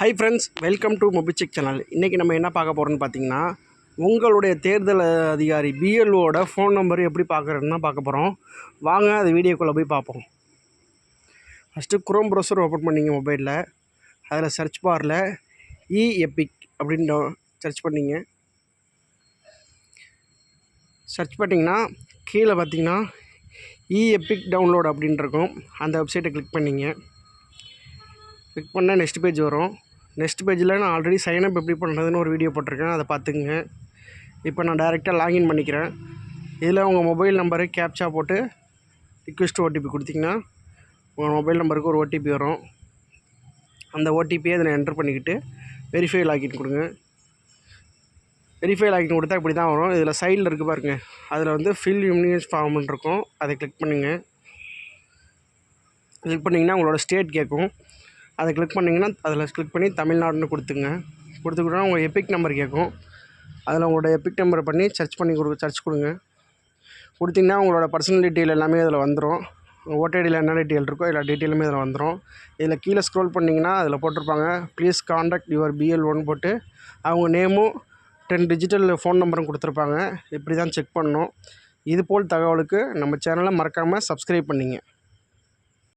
High friends welcome to மொபிச்செக் channel இன்றைக்கி நம்ம என்ன பார்க்க போகிறோம்னு பார்த்தீங்கன்னா உங்களுடைய தேர்தல் அதிகாரி பிஎல்ஓட ஃபோன் நம்பர் எப்படி பார்க்குறதுன்னு பார்க்க போகிறோம் வாங்க அது வீடியோக்குள்ளே போய் பார்ப்போம். ஃபஸ்ட்டு குரோம் ப்ரௌசர் ஓப்பன் பண்ணிங்க மொபைலில் அதில் சர்ச் பாரில் இ எபிக் அப்படின்னு சர்ச் பண்ணிங்க. சர்ச் பண்ணிங்கன்னா கீழே பார்த்தீங்கன்னா இ எப்பிக் டவுன்லோட் அப்படின்ட்டு இருக்கும். அந்த வெப்சைட்டை கிளிக் பண்ணிங்க. கிளிக் பண்ணால் நெக்ஸ்ட் பேஜ் வரும். நெக்ஸ்ட் பேஜில் நான் ஆல்ரெடி சைனப் எப்படி பண்ணுறதுன்னு ஒரு வீடியோ போட்டிருக்கேன். அதை பார்த்துக்குங்க. இப்போ நான் டைரெக்டாக லாகின் பண்ணிக்கிறேன். இதில் உங்கள் மொபைல் நம்பரு கேப்சா போட்டு ரிக்வெஸ்ட் ஓடிபி கொடுத்தீங்கன்னா உங்கள் மொபைல் நம்பருக்கு ஒரு ஓடிபி வரும். அந்த ஓடிபியை அதில் என்டர் பண்ணிக்கிட்டு வெரிஃபை லாகின் கொடுங்க. வெரிஃபை லாகின் கொடுத்தா இப்படி தான் வரும். இதில் சைடில் இருக்குது பாருங்க. அதில் வந்து ஃபில் யூனியன்ஸ் ஃபார்ம்னு இருக்கும். அதை கிளிக் பண்ணுங்கள் கிளிக் பண்ணிங்கன்னா உங்களோட ஸ்டேட் கேட்கும். அதை கிளிக் பண்ணிங்கன்னா அதில் கிளிக் பண்ணி தமிழ்நாடுன்னு கொடுத்துங்க கொடுத்துக்கிட்டா உங்கள் எபிக் நம்பர் கேட்கும். அதில் உங்களோட எபிக் நம்பரை பண்ணி சர்ச் பண்ணி கொடு சர்ச் கொடுங்க. கொடுத்தீங்கன்னா உங்களோட பர்சனல் டீட்டெயில் எல்லாமே அதில் வந்துடும் ஓடிடியில் என்ன டீட்டெயில் இருக்கோ எல்லா டீட்டெயிலுமே அதில் வந்துடும் இதில் கீழே ஸ்க்ரோல் பண்ணிங்கன்னா அதில் போட்டிருப்பாங்க. Please contact your BL one போட்டு அவங்க நேமும் டென் டிஜிட்டல் ஃபோன் நம்பரும் கொடுத்துருப்பாங்க. இப்படி தான் செக் பண்ணணும். இது போல் தகவலுக்கு நம்ம சேனலை மறக்காமல் சப்ஸ்கிரைப் பண்ணிங்க.